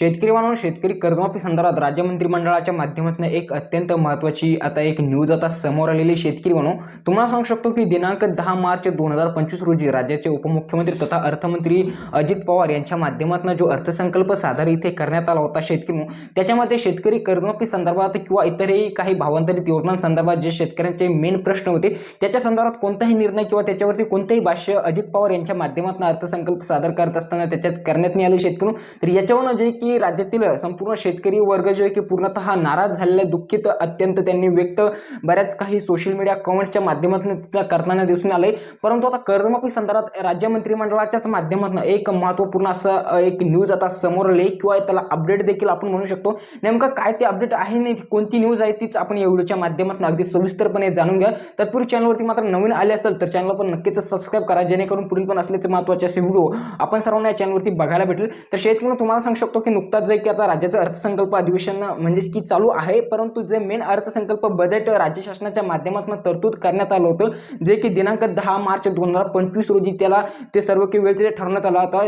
शेतकरी म्हणून शेतकरी कर्जमाफी संदर्भात राज्य मंत्रिमंडळाच्या माध्यमातून एक अत्यंत महत्त्वाची आता एक न्यूज आता समोर आलेली शेतकरी म्हणून तुम्हाला सांगू शकतो की दिनांक दहा मार्च दोन हजार पंचवीस रोजी राज्याचे उपमुख्यमंत्री तथा अर्थमंत्री अजित पवार यांच्या माध्यमातून जो अर्थसंकल्प सादर इथे करण्यात आला होता शेतकरी म्हणून त्याच्यामध्ये शेतकरी कर्जमाफी संदर्भात किंवा इतरही काही भावांतरित योजनांसंदर्भात जे शेतकऱ्यांचे मेन प्रश्न होते त्याच्या संदर्भात कोणताही निर्णय किंवा त्याच्यावरती कोणतेही भाष्य अजित पवार यांच्या माध्यमातून अर्थसंकल्प सादर करत असताना त्याच्यात करण्यात नाही आले शेतकरी तर याच्यावरून जे की की राज्यातील संपूर्ण शेतकरी वर्ग जो आहे की पूर्णतः नाराज झालेला दुःखित अत्यंत त्यांनी व्यक्त बऱ्याच काही सोशल मीडिया कमेंट्सच्या माध्यमातून करताना दिसून आले परंतु आता कर्जमाफी संदर्भात राज्य मंत्रिमंडळाच्याच माध्यमातून एक महत्त्वपूर्ण असं एक न्यूज आता समोर आली किंवा त्याला अपडेट देखील आपण म्हणू शकतो. नेमकं काय ते अपडेट आहे नाही कोणती न्यूज आहे तीच आपण या व्हिडिओच्या माध्यमातून अगदी सविस्तरपणे जाणून घ्या. तत्पूर्वी चॅनलवरती मात्र नवीन आले असेल तर चॅनल पण नक्कीच सबस्क्राईब करा जेणेकरून पुढील पण असल्याचे महत्त्वाचे असे व्हिडिओ आपण सर्वांना या चॅनलवरती बघायला भेटेल. तर शेतकरी तुम्हाला सांगू शकतो की नुकताच जे की आता राज्याचं अर्थसंकल्प अधिवेशन म्हणजेच की चालू आहे परंतु जे मेन अर्थसंकल्प बजेट राज्य शासनाच्या माध्यमातून तरतूद करण्यात आलं होतं जे की दिनांक दहा मार्च दोन हजार पंचवीस रोजी त्याला ते सर्व की वेळ तिथे ठरवण्यात आला होता.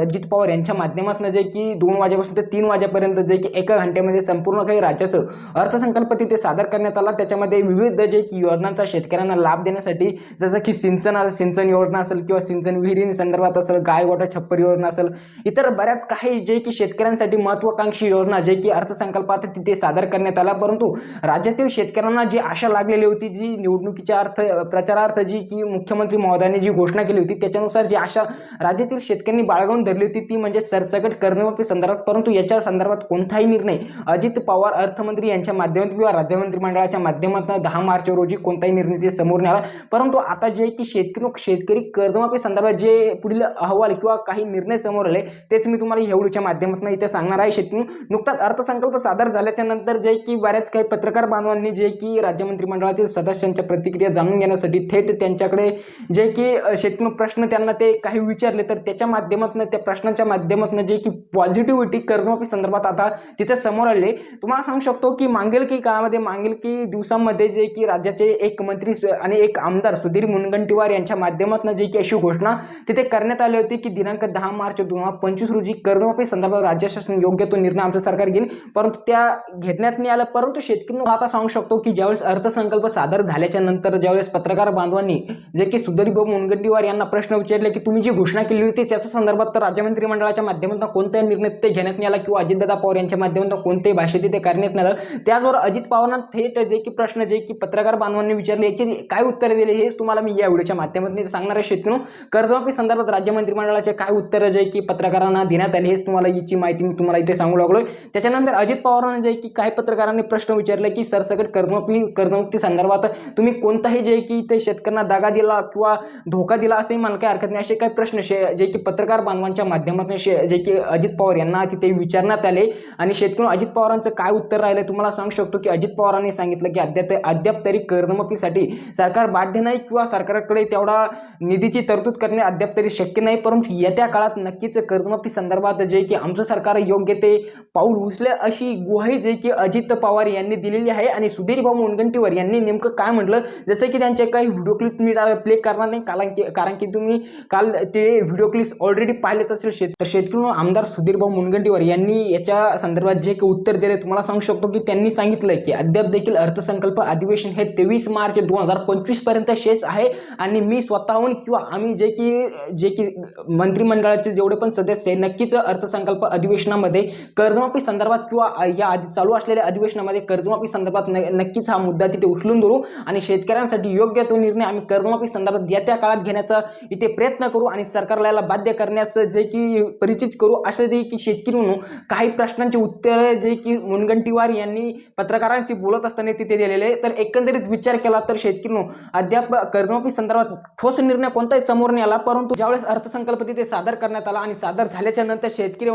अजित पवार यांच्या माध्यमातून जे की दोन वाजेपासून ते तीन वाजेपर्यंत जे की एका घंट्यामध्ये संपूर्ण काही राज्याचं अर्थसंकल्प तिथे सादर करण्यात आला. त्याच्यामध्ये विविध जे की योजनांचा शेतकऱ्यांना लाभ देण्यासाठी जसं की सिंचन सिंचन योजना असेल किंवा सिंचन विहिरी संदर्भात असेल गाय गोठा छप्पर योजना असेल इतर बऱ्याच काही जे की शेतकऱ्यांसाठी महत्वाकांक्षी योजना जे की अर्थसंकल्पात तिथे सादर करण्यात आला. परंतु राज्यातील शेतकऱ्यांना जी आशा लागलेली होती जी निवडणुकीच्या अर्थ प्रचारार्थ जी की मुख्यमंत्री महोदयांनी जी घोषणा केली होती त्याच्यानुसार जी आशा राज्यातील शेतकऱ्यांनी बाळगून धरली होती ती म्हणजे सरसकट कर्जमाफी संदर्भात. परंतु याच्या संदर्भात कोणताही निर्णय अजित पवार अर्थमंत्री यांच्या माध्यमातून किंवा राज्य मंत्रिमंडळाच्या माध्यमातून दहा मार्च रोजी कोणताही निर्णय ते समोर नाही आला. परंतु आता जे की शेतकरी शेतकरी कर्जमाफी संदर्भात जे पुढील अहवाल किंवा काही निर्णय समोर आले तेच मी तुम्हाला या व्हिडिओच्या माध्यमातून इथे सांगणार आहे शेतकरी नुकताच अर्थसंकल्प सादर झाल्याच्यानंतर जे की बऱ्याच काही पत्रकार बांधवांनी जे की राज्य मंत्रिमंडळातील सदस्यांच्या प्रतिक्रिया जाणून घेण्यासाठी थेट त्यांच्याकडे जे की शेतकरी प्रश्न त्यांना ते काही विचारले तर त्याच्या माध्यमातून त्या प्रश्नांच्या माध्यमातून जे की पॉझिटिव्हिटी कर्जमाफी संदर्भात आता तिथे समोर आले. तुम्हाला सांगू शकतो की मागील की काळामध्ये मागील की दिवसांमध्ये जे की राज्याचे एक मंत्री आणि एक आमदार सुधीर मुनगंटीवार यांच्या माध्यमातून जे की अशी घोषणा तिथे करण्यात आली होती की दिनांक दहा मार्च दोन हजार पंचवीस रोजी कर्जमाफी संदर्भात राज्य शासन योग्य तो निर्णय आमचं सरकार घेईल. परंतु त्या घेण्यात नाही आलं परंतु शेतकरी आता सांगू शकतो की ज्यावेळेस अर्थसंकल्प सादर झाल्याच्यानंतर ज्यावेळेस पत्रकार बांधवांनी जे की सुधीरभाऊ मुनगंटीवार यांना प्रश्न विचारले की तुम्ही जी घोषणा केली होती त्याच्या संदर्भात तर राज्य मंत्रिमंडळाच्या माध्यमातून कोणताही निर्णय ते घेण्यात नाही आला किंवा अजितदादा पवार यांच्या माध्यमातून कोणतेही भाषेत ते करण्यात नाही आलं. त्याचबरोबर अजित पवारांना थेट जे की प्रश्न जे की पत्रकार बांधवांनी विचारले याचे काय उत्तरे दिले हेच तुम्हाला मी या व्हिडिओच्या माध्यमातून सांगणार आहे शेतकरी. कर्जमाफी संदर्भात राज्य मंत्रिमंडळाचे काय उत्तर जे की पत्रकारांना देण्यात आले हेच तुम्हाला याची माहिती मी तुम्हाला इथे सांगू लागलो त्याच्यानंतर अजित पवारांना जे की काही पत्रकारांनी प्रश्न विचारले की सरसकट कर्जमाफी कर्जमुक्ती संदर्भात तुम्ही कोणताही जे की ते शेतकऱ्यांना दागा दिला किंवा धोका दिला असंही मला काही हरकत नाही. असे काही प्रश्न शे जे की पत्रकार बांधवांच्या माध्यमातून शे जे की अजित पवार यांना तिथे विचारण्यात आले. आणि शेतकरी अजित पवारांचं काय उत्तर राहिलं तुम्हाला सांगू शकतो की अजित पवारांनी सांगितलं की अद्याप अद्याप तरी कर्जमाफीसाठी सरकार बाध्य नाही किंवा सरकारकडे तेवढा निधीची तरतूद करणे अद्याप तरी शक्य नाही. परंतु येत्या काळात नक्कीच कर्जमाफी संदर्भात जे की आमचं सरकार योग्य ते पाऊल उचले अशी ग्वाही जे की अजित पवार यांनी दिलेली आहे. आणि सुधीर भाऊ मुनगंटीवार यांनी नेमकं काय म्हटलं? जसं की त्यांचे काही व्हिडिओ क्लिप मी प्ले करणार नाही. कारण की कारण की तुम्ही काल ते व्हिडिओ क्लिप्स ऑलरेडी पाहिलेच असेल शेत तर शेतकरी आमदार सुधीर भाऊ मुनगंटीवार यांनी याच्या संदर्भात जे काही उत्तर दिले तुम्हाला सांगू शकतो की त्यांनी सांगितलं की अद्याप देखील अर्थसंकल्प अधिवेशन हे तेवीस मार्च दोन हजार पंचवीसपर्यंत शेष आहे. आणि मी स्वतःहून किंवा आम्ही जे की जे की मंत्रिमंडळातील जेवढे पण सदस्य आहे नक्कीच अर्थसंकल्प अधिवेशनामध्ये कर्जमाफी संदर्भात किंवा या आधी चालू असलेल्या अधिवेशनामध्ये कर्जमाफी संदर्भात न नक्कीच हा मुद्दा तिथे उचलून धरू आणि शेतकऱ्यांसाठी योग्य तो निर्णय आम्ही कर्जमाफी संदर्भात येत्या काळात घेण्याचा इथे प्रयत्न करू आणि सरकारला याला बाध्य करण्यास जे की परिचित करू. असं जे की शेतकरी म्हणून काही प्रश्नांची उत्तरे जे की मुनगंटीवार यांनी पत्रकारांशी बोलत असताना तिथे दिलेले तर एकंदरीत विचार केला तर शेतकरी अद्याप कर्जमाफी संदर्भात ठोस निर्णय कोणताही समोर नाही आला परंतु ज्यावेळेस अर्थसंकल्प तिथे सादर करण्यात आला आणि सादर झाल्याच्यानंतर शेतकरी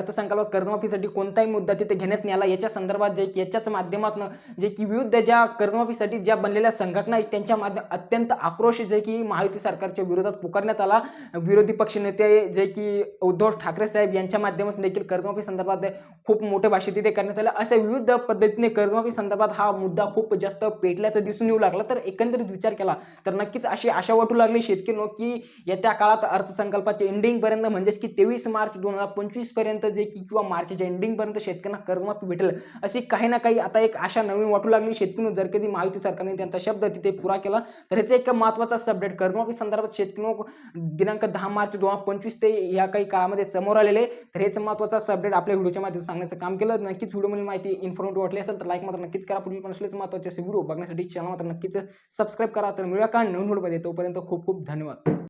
अर्थसंकल्पात कर्जमाफीसाठी कोणताही मुद्दा तिथे घेण्यात नाही आला. याच्या संदर्भात जे की याच्याच माध्यमातून जे की विविध ज्या कर्जमाफीसाठी ज्या बनलेल्या संघटना आहेत त्यांच्या माध्यम अत्यंत आक्रोश जे की महायुती सरकारच्या विरोधात पुकारण्यात आला. विरोधी पक्षनेते जे की उद्धव ठाकरे साहेब यांच्या माध्यमातून देखील कर्जमाफी संदर्भात खूप मोठे भाषे तिथे करण्यात आले. अशा विविध पद्धतीने कर्जमाफी संदर्भात हा मुद्दा खूप जास्त पेटल्याचं दिसून येऊ लागला. तर एकंदरीत विचार केला तर नक्कीच अशी आशा वाटू लागली शेतकरी की येत्या काळात अर्थसंकल्पाच्या एंडिंगपर्यंत म्हणजेच की तेवीस मार्च दोन हजार पंचवीसपर्यंत जे की किंवा मार्चच्या एंडिंगपर्यंत शेतकऱ्यांना कर्जमाफी भेटेल अशी काही ना काही आता एक आशा नवीन वाटू लागली. शेतकरी जर कधी महायुती सरकारने त्यांचा शब्द तिथे पुरा केला तर ह्याचा एक महत्त्वाचा सबडेट कर्जमाफी संदर्भात शेतकरी दिनांक दहा मार्च दोन हजार पंचवीस ते या काही काळामध्ये समोर आलेले तर हेच महत्त्वाचा अपडेट आपल्या व्हिडिओच्या माध्यमात सांगण्याचं काम केलं. नक्कीच व्हिडिओमध्ये माहिती इन्फॉर्मेटिव्ह वाटली असेल तर लाईक मात्र नक्कीच करा. पुढील पण असलेच महत्त्वाचे असे व्हिडिओ बघण्यासाठी चॅनल मात्र नक्कीच सबस्क्राईब करा. तर मिळूया का नवीन व्हिडिओमध्ये? तोपर्यंत खूप खूप धन्यवाद.